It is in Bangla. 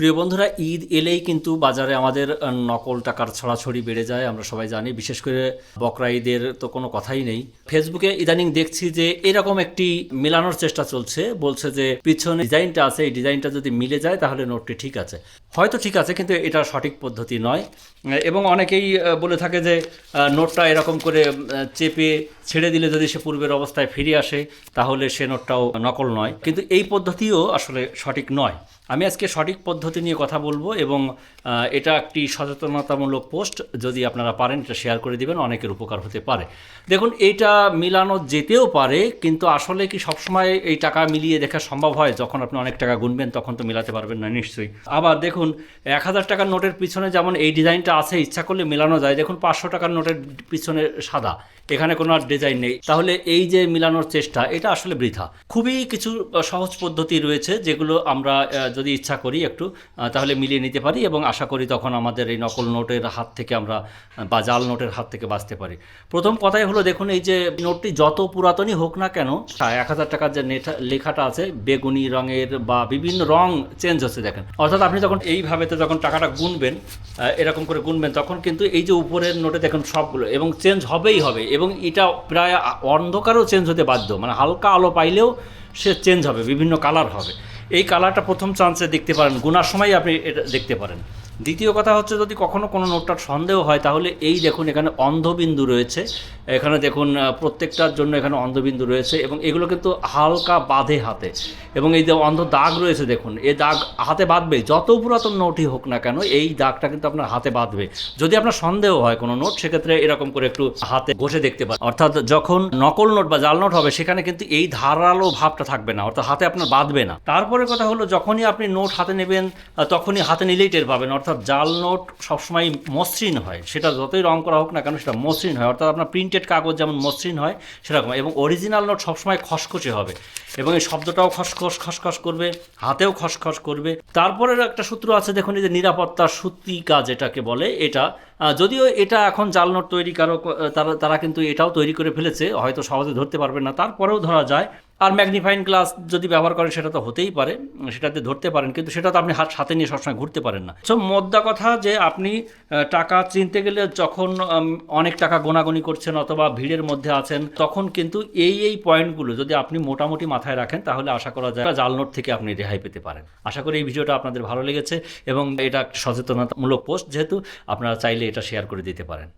প্রিয় বন্ধুরা, ঈদ এলেই কিন্তু বাজারে আমাদের নকল টাকার ছড়াছড়ি বেড়ে যায়, আমরা সবাই জানি। বিশেষ করে বকরা ঈদের তো কোনো কথাই নেই। ফেসবুকে ইদানিং দেখছি যে এরকম একটি মেলানোর চেষ্টা চলছে। বলছে যে পিছনে ডিজাইনটা আছে, এই ডিজাইনটা যদি মিলে যায় তাহলে নোটটি ঠিক আছে। হয়তো ঠিক আছে, কিন্তু এটা সঠিক পদ্ধতি নয়। এবং অনেকেই বলে থাকে যে নোটটা এরকম করে চেপে ছেড়ে দিলে যদি সে পূর্বের অবস্থায় ফিরে আসে, তাহলে সে নোটটাও নকল নয়। কিন্তু এই পদ্ধতিও আসলে সঠিক নয়। আমি আজকে সঠিক পদ্ধতি নিয়ে কথা বলব এবং এটা একটি সচেতনতামূলক পোস্ট। যদি আপনারা পারেন, এটা শেয়ার করে দিবেন, অনেকের উপকার হতে পারে। দেখুন এইটা মিলানো যেতেও পারে, কিন্তু আসলে কি সবসময় এই টাকা মিলিয়ে দেখা সম্ভব হয়? যখন আপনি অনেক টাকা গুনবেন, তখন তো মিলাতে পারবেন না, নিশ্চয়ই। আবার দেখুন এক হাজার টাকার নোটের পিছনে যেমন এই ডিজাইনটা আছে, ইচ্ছা করলে মেলানো যায়। দেখুন, পাঁচশো টাকার নোটের পিছনে সাদা, এখানে কোনো আর ডিজাইন নেই। তাহলে এই যে মিলানোর চেষ্টা, এটা আসলে বৃথা। খুবই কিছু সহজ পদ্ধতি রয়েছে, যেগুলো আমরা যদি ইচ্ছা করি একটু তাহলে মিলিয়ে নিতে পারি এবং আশা করি তখন আমাদের এই নকল নোটের হাত থেকে আমরা বা জাল নোটের হাত থেকে বাঁচতে পারি। প্রথম কথাই হলো, দেখুন, এই যে নোটটি যত পুরাতনই হোক না কেন এক হাজার টাকার যে লেখাটা আছে, বেগুনি রঙের বা বিভিন্ন রং চেঞ্জ হচ্ছে, দেখেন। অর্থাৎ আপনি যখন এইভাবেতে যখন টাকাটা গুনবেন এরকম করে গুনবেন, তখন কিন্তু এই যে উপরের নোটে দেখুন সবগুলো, এবং চেঞ্জ হবেই হবে, এবং এটা প্রায় অন্ধকারও চেঞ্জ হতে বাধ্য মানে হালকা আলো পাইলেও সে চেঞ্জ হবে, বিভিন্ন কালার হবে। এই কালারটা প্রথম চান্সে দেখতে পারেন, গুনার সময় আপনি এটা দেখতে পারেন। দ্বিতীয় কথা হচ্ছে যদি কখনো কোনো নোটটার সন্দেহ হয়, তাহলে এই দেখুন এখানে অন্ধবিন্দু রয়েছে। এখানে দেখুন প্রত্যেকটার জন্য এখানে অন্ধবিন্দু রয়েছে এবং এগুলো কিন্তু হালকা বাঁধে হাতে। এবং এই যে অন্ধ দাগ রয়েছে দেখুন এই দাগ হাতে বাঁধবে, যত পুরাতন নোটই হোক না কেন, এই দাগটা কিন্তু আপনার হাতে বাঁধবে। যদি আপনার সন্দেহ হয় কোনো নোট, সেক্ষেত্রে এরকম করে একটু হাতে ঘষে দেখতে পারেন। অর্থাৎ যখন নকল নোট বা জাল নোট হবে, সেখানে কিন্তু এই ধারালো ভাবটা থাকবে না, অর্থাৎ হাতে আপনার বাঁধবে না। তারপরে কথা হলো, যখনই আপনি নোট হাতে নেবেন তখনই হাতে নিলেই টের পাবেন, অর্থাৎ জাল নোট সবসময় মসৃণ হয়। সেটা যতই রং করা হোক না কেন সেটা মসৃণ হয়। অর্থাৎ আপনার প্রিন্টেড কাগজ যেমন মসৃণ হয়, সেরকম এবং অরিজিনাল নোট সবসময় খসখসে হবে। এবং এই শব্দটাও খসখস খসখস করবে, হাতেও খসখস করবে। তারপরের একটা সূত্র আছে, দেখুন এই যে নিরাপত্তার সূত্রিকা যেটাকে বলে, এটা যদিও এটা এখন জাল নোট তৈরি কারও তারা তারা কিন্তু এটাও তৈরি করে ফেলেছে, হয়তো সহজে ধরতে পারবে না। তারপরেও ধরা যায় আর ম্যাগনিফাইং গ্লাস যদি ব্যবহার করেন, সেটা তো হতেই পারে সেটাতে ধরতে পারেন, কিন্তু সেটা তো আপনি হাত সাথে নিয়ে সবসময় ঘুরতে পারেন না। সো মোদ্দা কথা যে আপনি টাকা চিনতে গেলে যখন অনেক টাকা গোনাগুনি করছেন অথবা ভিড়ের মধ্যে আছেন, তখন কিন্তু এই এই পয়েন্টগুলো যদি আপনি মোটামুটি মাথায় রাখেন, তাহলে আশা করা যায় জাল নোট থেকে আপনি রেহাই পেতে পারেন। আশা করি এই ভিডিওটা আপনাদের ভালো লেগেছে এবং এটা সচেতনতামূলক পোস্ট, যেহেতু আপনারা চাইলে এটা শেয়ার করে দিতে পারেন।